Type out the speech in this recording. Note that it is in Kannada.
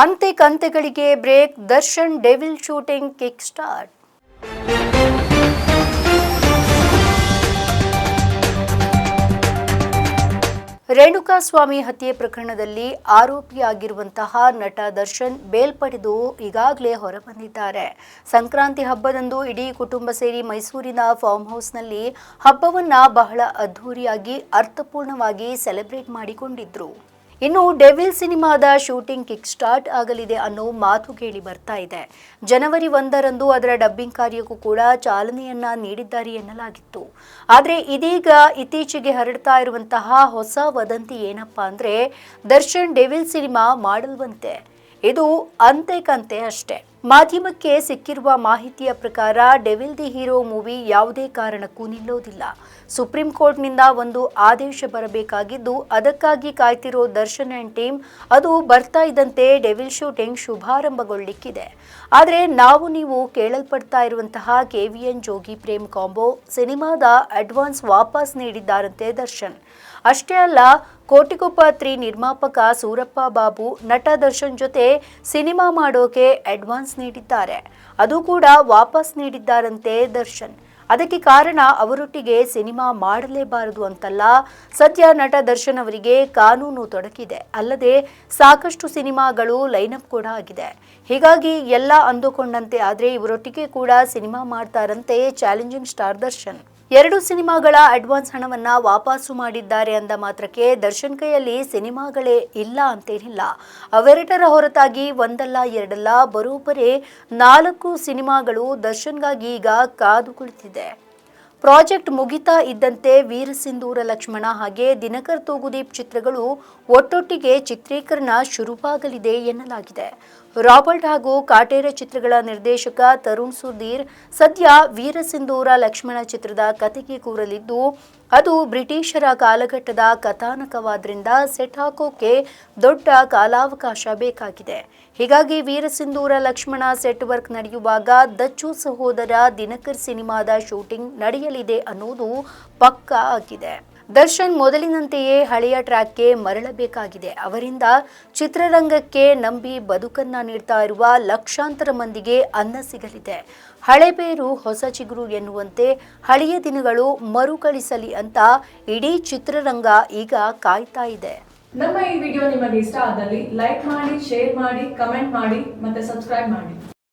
ಅಂತೆ ಕಂತೆಗಳಿಗೆ break, Darshan devil shooting kick start. Renukaswamy ಹತ್ಯೆ ಪ್ರಕರಣದಲ್ಲಿ ಆರೋಪಿಯಾಗಿರುವಂತಹ ನಟ ದರ್ಶನ್ ಬೇಲ್ ಪಡೆದು ಈಗಾಗಲೇ ಹೊರಬಂದಿದ್ದಾರೆ. ಸಂಕ್ರಾಂತಿ ಹಬ್ಬದಂದು ಇಡೀ ಕುಟುಂಬ ಸೇರಿ ಮೈಸೂರಿನ ಫಾರ್ಮ್ ಹೌಸ್ನಲ್ಲಿ ಹಬ್ಬವನ್ನು ಬಹಳ ಅದ್ಧೂರಿಯಾಗಿ, ಅರ್ಥಪೂರ್ಣವಾಗಿ ಸೆಲೆಬ್ರೇಟ್ ಮಾಡಿಕೊಂಡಿದ್ರು. ಇನ್ನು ಡೆವಿಲ್ ಸಿನಿಮಾದ ಶೂಟಿಂಗ್ ಕಿಕ್ ಸ್ಟಾರ್ಟ್ ಆಗಲಿದೆ ಅನ್ನೋ ಮಾತು ಕೇಳಿ ಬರ್ತಾ ಇದೆ. ಜನವರಿ ಒಂದರಂದು ಅದರ ಡಬ್ಬಿಂಗ್ ಕಾರ್ಯಕ್ಕೂ ಕೂಡ ಚಾಲನೆಯನ್ನ ನೀಡಿದ್ದಾರೆ ಎನ್ನಲಾಗಿತ್ತು. ಆದರೆ ಇದೀಗ ಇತ್ತೀಚೆಗೆ ಹರಡ್ತಾ ಇರುವಂತಹ ಹೊಸ ವದಂತಿ ಏನಪ್ಪಾ ಅಂದ್ರೆ ದರ್ಶನ್ ಡೆವಿಲ್ ಸಿನಿಮಾ ಮಾಡಲ್ವಂತೆ. ಇದು ಅಂತೆ ಕಂತೆ ಅಷ್ಟೇ. ಮಾಧ್ಯಮಕ್ಕೆ ಸಿಕ್ಕಿರುವ ಮಾಹಿತಿಯ ಪ್ರಕಾರ ಡೆವಿಲ್ ದಿ ಹೀರೋ ಮೂವಿ ಯಾವುದೇ ಕಾರಣಕ್ಕೂ ನಿಲ್ಲೋದಿಲ್ಲ. ಸುಪ್ರೀಂ ಕೋರ್ಟ್ನಿಂದ ಒಂದು ಆದೇಶ ಬರಬೇಕಾಗಿದ್ದು, ಅದಕ್ಕಾಗಿ ಕಾಯ್ತಿರೋ ದರ್ಶನ್ ಆ್ಯಂಡ್ ಟೀಮ್ ಅದು ಬರ್ತಾ ಇದ್ದಂತೆ ಡೆವಿಲ್ ಶೂಟಿಂಗ್ ಶುಭಾರಂಭಗೊಳ್ಳಿಕ್ಕಿದೆ. ಆದರೆ ನಾವು ನೀವು ಕೇಳಲ್ಪಡ್ತಾ ಇರುವಂತಹ ಕೆವಿಎನ್ ಜೋಗಿ ಪ್ರೇಮ್ ಕಾಂಬೋ ಸಿನಿಮಾದ ಅಡ್ವಾನ್ಸ್ ವಾಪಸ್ ನೀಡಿದ್ದಾರಂತೆ ದರ್ಶನ್. ಅಷ್ಟೇ ಅಲ್ಲ ಕೋಟಿಗೊಬ್ಬ ತ್ರಿ ನಿರ್ಮಾಪಕ ಸೂರಪ್ಪ ಬಾಬು, ನಟ ದರ್ಶನ್ ಜೊತೆ ಸಿನಿಮಾ ಮಾಡೋಕೆ ಅಡ್ವಾನ್ಸ್ ನೀಡಿದ್ದಾರೆ. ಅದು ಕೂಡ ವಾಪಸ್ ನೀಡಿದ್ದಾರಂತೆ ದರ್ಶನ್. ಅದಕ್ಕೆ ಕಾರಣ ಅವರೊಟ್ಟಿಗೆ ಸಿನಿಮಾ ಮಾಡಲೇಬಾರದು ಅಂತಲ್ಲ ಸದ್ಯ ನಟ ದರ್ಶನ್ ಅವರಿಗೆ ಕಾನೂನು ತೊಡಕಿದೆ. ಅಲ್ಲದೆ ಸಾಕಷ್ಟು ಸಿನಿಮಾಗಳು ಲೈನಪ್ ಕೂಡ ಆಗಿದೆ. ಹೀಗಾಗಿ ಎಲ್ಲ ಅಂದುಕೊಂಡಂತೆ ಆದರೆ ಇವರೊಟ್ಟಿಗೆ ಕೂಡ ಸಿನಿಮಾ ಮಾಡ್ತಾರಂತೆ ಚಾಲೆಂಜಿಂಗ್ ಸ್ಟಾರ್ ದರ್ಶನ್. ಎರಡು ಸಿನಿಮಾಗಳ ಅಡ್ವಾನ್ಸ್ ಹಣವನ್ನ ವಾಪಸ್ಸು ಮಾಡಿದ್ದಾರೆ ಅಂದ ಮಾತ್ರಕ್ಕೆ ದರ್ಶನ್ ಕೈಯಲ್ಲಿ ಸಿನಿಮಾಗಳೇ ಇಲ್ಲ ಅಂತೇನಿಲ್ಲ. ಅವೆರಡರ ಹೊರತಾಗಿ ಒಂದಲ್ಲ, ಎರಡಲ್ಲ, ಬರೋಬ್ಬರೇ ನಾಲ್ಕು ಸಿನಿಮಾಗಳು ದರ್ಶನ್ಗಾಗಿ ಈಗ ಕಾದು ಕುಳಿತಿದೆ. ಪ್ರಾಜೆಕ್ಟ್ ಮುಗಿತಾ ಇದ್ದಂತೆ ವೀರಸಿಂಧೂರ ಲಕ್ಷ್ಮಣ ಹಾಗೆ ದಿನಕರ್ ತೂಗುದೀಪ್ ಚಿತ್ರಗಳು ಒಟ್ಟೊಟ್ಟಿಗೆ ಚಿತ್ರೀಕರಣ ಶುರುವಾಗಲಿದೆ ಎನ್ನಲಾಗಿದೆ. ರಾಬರ್ಟ್ ಹಾಗೂ ಕಾಟೇರ ಚಿತ್ರಗಳ ನಿರ್ದೇಶಕ ತರುಣ್ ಸುಧೀರ್ ಸದ್ಯ ವೀರಸಿಂಧೂರ ಲಕ್ಷ್ಮಣ ಚಿತ್ರದ ಕತೆಗೆ ಕೂರಲಿದ್ದು, ಅದು ಬ್ರಿಟಿಷರ ಕಾಲಘಟ್ಟದ ಕಥಾನಕವಾದ್ರಿಂದ ಸೆಟ್ ಹಾಕೋಕೆ ದೊಡ್ಡ ಕಾಲಾವಕಾಶ ಬೇಕಾಗಿದೆ. ಹೀಗಾಗಿ ವೀರಸಿಂಧೂರ ಲಕ್ಷ್ಮಣ ಸೆಟ್ ವರ್ಕ್ ನಡೆಯುವಾಗ ದಚ್ಚು ಸಹೋದರ ದಿನಕರ್ ಸಿನಿಮಾದ ಶೂಟಿಂಗ್ ನಡೆಯಲಿದೆ ಅನ್ನೋದು ಪಕ್ಕಾ ಆಗಿದೆ ದರ್ಶನ್ ಮೊದಲಿನಂತೆಯೇ ಹಳೆಯ ಟ್ರ್ಯಾಕ್ಗೆ ಮರಳಬೇಕಾಗಿದೆ. ಅವರಿಂದ ಚಿತ್ರರಂಗಕ್ಕೆ ನಂಬಿ ಬದುಕನ್ನ ನೀಡ್ತಾ ಇರುವ ಲಕ್ಷಾಂತರ ಮಂದಿಗೆ ಅನ್ನ ಸಿಗಲಿದೆ. ಹಳೆ ಬೇರು ಹೊಸ ಚಿಗುರು ಎನ್ನುವಂತೆ ಹಳೆಯ ದಿನಗಳು ಮರುಕಳಿಸಲಿ ಅಂತ ಇಡೀ ಚಿತ್ರರಂಗ ಈಗ ಕಾಯ್ತಾ ಇದೆ. ನಮ್ಮ ಈ ವಿಡಿಯೋ ನಿಮಗೆ ಇಷ್ಟ ಆದಲ್ಲಿ ಲೈಕ್ ಮಾಡಿ, ಶೇರ್ ಮಾಡಿ, ಕಮೆಂಟ್ ಮಾಡಿ ಮತ್ತೆ ಸಬ್ಸ್ಕ್ರೈಬ್ ಮಾಡಿ.